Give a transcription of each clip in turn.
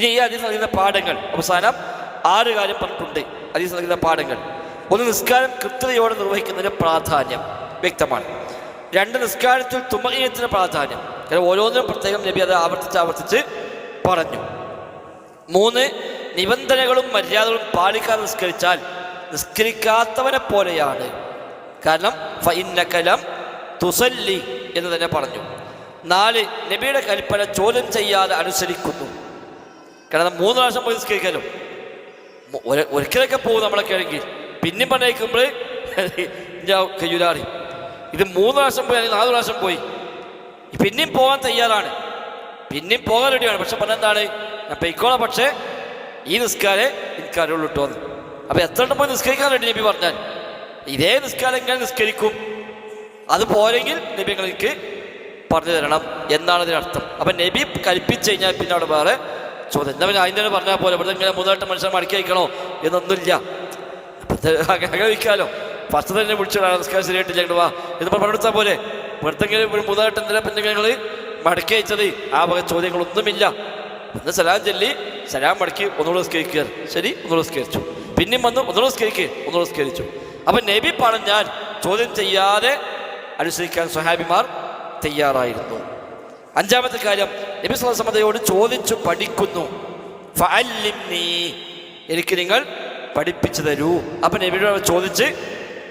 ഇനി ഈ അതിൽ നൽകുന്ന പാഠങ്ങൾ അവസാനം ആറ് കാര്യം പറഞ്ഞിട്ടുണ്ട്. അതിൽ നൽകുന്ന പാഠങ്ങൾ. ഒന്ന് നിസ്കാരം കൃത്യതയോടെ നിർവഹിക്കുന്നതിന് പ്രാധാന്യം വ്യക്തമാണ്. രണ്ട് നിസ്കാരത്തിൽ തുമകീയത്തിന് പ്രാധാന്യം. കാരണം ഓരോന്നിനും പ്രത്യേകം നബി അത് ആവർത്തിച്ച് ആവർത്തിച്ച് പറഞ്ഞു. മൂന്ന് നിബന്ധനകളും മര്യാദകളും പാലിക്കാതെ നിസ്കരിച്ചാൽ നിസ്കരിക്കാത്തവനെ പോലെയാണ്. കാരണം ഫൈനക്കലം തുസല്ലി എന്ന് തന്നെ പറഞ്ഞു. നാല് നബിയുടെ കൽപ്പന ചോദ്യം ചെയ്യാതെ അനുസരിക്കുന്നു. കാരണം മൂന്ന് പ്രാവശ്യം പോയി നിസ്കരിക്കാലോ ഒരിക്കലൊക്കെ പോകും നമ്മളെ ആണെങ്കിൽ. പിന്നെയും പറഞ്ഞേക്കുമ്പോൾ ഇത് മൂന്ന് പ്രാവശ്യം പോയി അല്ലെങ്കിൽ നാല് പ്രാവശ്യം പോയി. പിന്നെയും പോകാൻ തയ്യാറാണ്. പിന്നെയും പോകാൻ റെഡിയാണ്. പക്ഷെ പറഞ്ഞെന്താണ് ഞാൻ പൊയ്ക്കോളാം പക്ഷേ ഈ നിസ്കാരെ എനിക്ക് കിട്ടുമെന്ന് കേട്ടോ എന്ന്. അപ്പൊ എത്ര പോയി നിസ്കരിക്കാൻ റെഡി നബി പറഞ്ഞാൽ? ഇതേ നിസ്കാരം എങ്ങനെ നിസ്കരിക്കും? അത് പോരെങ്കിൽ നബി എനിക്ക് പറഞ്ഞു തരണം എന്നാണ് ഇതിനർത്ഥം അപ്പൊ നബി കൽപ്പിച്ചു കഴിഞ്ഞാൽ പിന്നെ അവിടെ വേറെ ചോദ്യം. എന്താ പിന്നെ അതിന്റെ പറഞ്ഞാൽ പോലെ ഇവിടെ ഇങ്ങനെ മൂന്നായിട്ട് മനുഷ്യൻ മടക്കി വയ്ക്കണോ എന്നൊന്നുമില്ല. അങ്ങനെ ഫസ്റ്റ് തന്നെ വിളിച്ചിടാം നമസ്കാരം ശരിയായിട്ട് ഞങ്ങൾ വാ. എന്ന് പറഞ്ഞെടുത്താൽ പോലെ വെറുതെ ഇങ്ങനെ ഒരു മൂന്നായിട്ട് എന്തിനാ പിന്നെ ഞങ്ങൾ മടക്കി അയച്ചത് ആ വക ചോദ്യങ്ങളൊന്നുമില്ല. ഒന്ന് സലാം ചൊല്ലി സലാം മടക്കി ഒന്നുകൂടെ സ്കേക്കുക ശരി? ഒന്നുകൂടെ സ്കരിച്ചു പിന്നെയും വന്ന് ഒന്നുകൂടെ സ്കേക്ക് ഒന്നുകൂടെ സ്കരിച്ചു അപ്പം നബി പറഞ്ഞാൽ ചോദ്യം ചെയ്യാതെ അനുസരിക്കാൻ സ്വഹാബിമാർ തയ്യാറായിരുന്നു. അഞ്ചാമത്തെ കാര്യം നബി സമതയോട് ചോദിച്ചു പഠിക്കുന്നു. എനിക്ക് നിങ്ങൾ പഠിപ്പിച്ചു തരൂ. അപ്പൊ നബിയോട് ചോദിച്ച്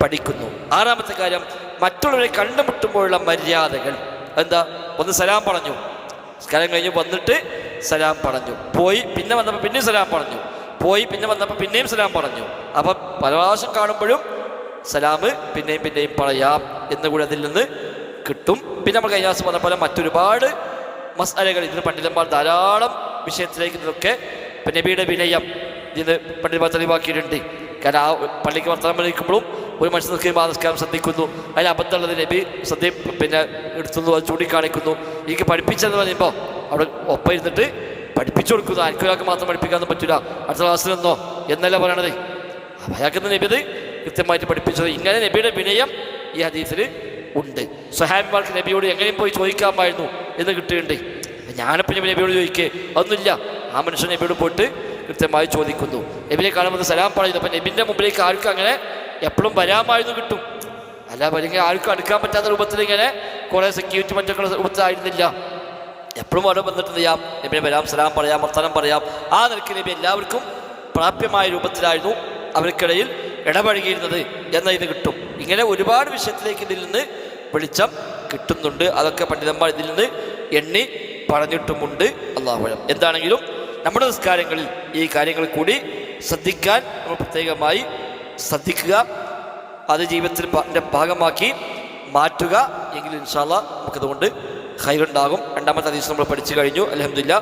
പഠിക്കുന്നു. ആറാമത്തെ കാര്യം മറ്റുള്ളവരെ കണ്ടുമുട്ടുമ്പോഴുള്ള മര്യാദകൾ. എന്താ? ഒന്ന് സലാം പറഞ്ഞു. നിസ്കാരം കഴിഞ്ഞ് വന്നിട്ട് സലാം പറഞ്ഞു. പോയി പിന്നെ വന്നപ്പോൾ പിന്നെയും സലാം പറഞ്ഞു. പോയി പിന്നെ വന്നപ്പോൾ പിന്നെയും സലാം പറഞ്ഞു. അപ്പം പല പ്രാവശ്യം കാണുമ്പോഴും സലാം പിന്നെയും പിന്നെയും പറയാം എന്നുകൂടി അതിൽ നിന്ന് കിട്ടും. പിന്നെ നമ്മൾ ദിവസം പറഞ്ഞ പോലെ മറ്റൊരുപാട് മസാലകൾ ഇതിന് പണ്ഡിതന്മാർ ധാരാളം വിഷയത്തിലേക്ക് ഇതൊക്കെ നബിയുടെ വിനയം ഇതിന് പണ്ഡിതന്മാർ തെളിവാക്കിയിട്ടുണ്ട്. കാരണം ആ പള്ളിക്ക് വർത്തമാനം വിളിക്കുമ്പോഴും ഒരു മനുഷ്യൻ നിൽക്കുകയും ആ നിസ്കാരം ശ്രദ്ധിക്കുന്നു. അതിൽ അബദ്ധമുള്ളത് നബി ശ്രദ്ധ പിന്നെ എടുത്തുന്നു അത് ചൂണ്ടിക്കാണിക്കുന്നു. എനിക്ക് പഠിപ്പിച്ചെന്ന് പറയുമ്പോൾ അവിടെ ഒപ്പം ഇരുന്നിട്ട് പഠിപ്പിച്ചു കൊടുക്കുന്നു. ആർക്കും ഒരാൾക്ക് മാത്രം പഠിപ്പിക്കാനൊന്നും പറ്റില്ല. അടുത്ത ക്ലാസ്സിൽ നിന്നോ എന്നല്ല പറയണത്. നബി അത് കൃത്യമായിട്ട് പഠിപ്പിച്ചത്. ഇങ്ങനെ നബിയുടെ വിനയം ഈ ഹദീസിൽ ഉണ്ട്. സുഹാബിമാർക്ക് നബിയോട് എങ്ങനെയും പോയി ചോദിക്കാമായിരുന്നു. എന്ന് കിട്ടിയിട്ടുണ്ട് ഞാനിപ്പോൾ ഞാൻ നബിയോട് ചോദിക്കേ അതൊന്നുമില്ല. ആ മനുഷ്യൻ നബിയോട് പോയിട്ട് കൃത്യമായി ചോദിക്കുന്നു. നബിനെ കാണുമ്പോൾ സലാം പറയുന്നു അപ്പം നബിന്റെ മുമ്പിലേക്ക് ആർക്കും അങ്ങനെ എപ്പോഴും വരാമായിരുന്നു കിട്ടും. അല്ല അല്ലെങ്കിൽ ആർക്കും അടുക്കാൻ പറ്റാത്ത രൂപത്തിൽ ഇങ്ങനെ കുറേ സെക്യൂരിറ്റി മറ്റൊക്കെ രൂപത്തിലായിരുന്നില്ല. എപ്പോഴും അവിടെ വന്നിട്ട് ചെയ്യാം? നബിനെ വരാം സലാം പറയാം വർത്തനം പറയാം. ആ നിലയ്ക്ക് നബി എല്ലാവർക്കും പ്രാപ്യമായ രൂപത്തിലായിരുന്നു അവർക്കിടയിൽ ഇടപഴകിയിരുന്നത് എന്ന ഇത് കിട്ടും. ഇങ്ങനെ ഒരുപാട് വിഷയത്തിലേക്ക് ഇതിൽ നിന്ന് വെളിച്ചം കിട്ടുന്നുണ്ട്. അതൊക്കെ പണ്ഡിതന്മാർ ഇതിൽ നിന്ന് എണ്ണി പറഞ്ഞിട്ടുമുണ്ട്. അള്ളാഹുഴം എന്താണെങ്കിലും നമ്മുടെ നിസ്കാരങ്ങളിൽ ഈ കാര്യങ്ങൾ കൂടി ശ്രദ്ധിക്കാൻ നമ്മൾ പ്രത്യേകമായി ശ്രദ്ധിക്കുക. അത് ജീവിതത്തിൽ പ- ഭാഗമാക്കി മാറ്റുക. എങ്കിൽ ഇൻഷാല്ല നമുക്കതുകൊണ്ട് ഹൈറുണ്ടാകും രണ്ടാമത്തെ ഹദീസ് നമ്മൾ പഠിച്ചു കഴിഞ്ഞു. അലഹമില്ല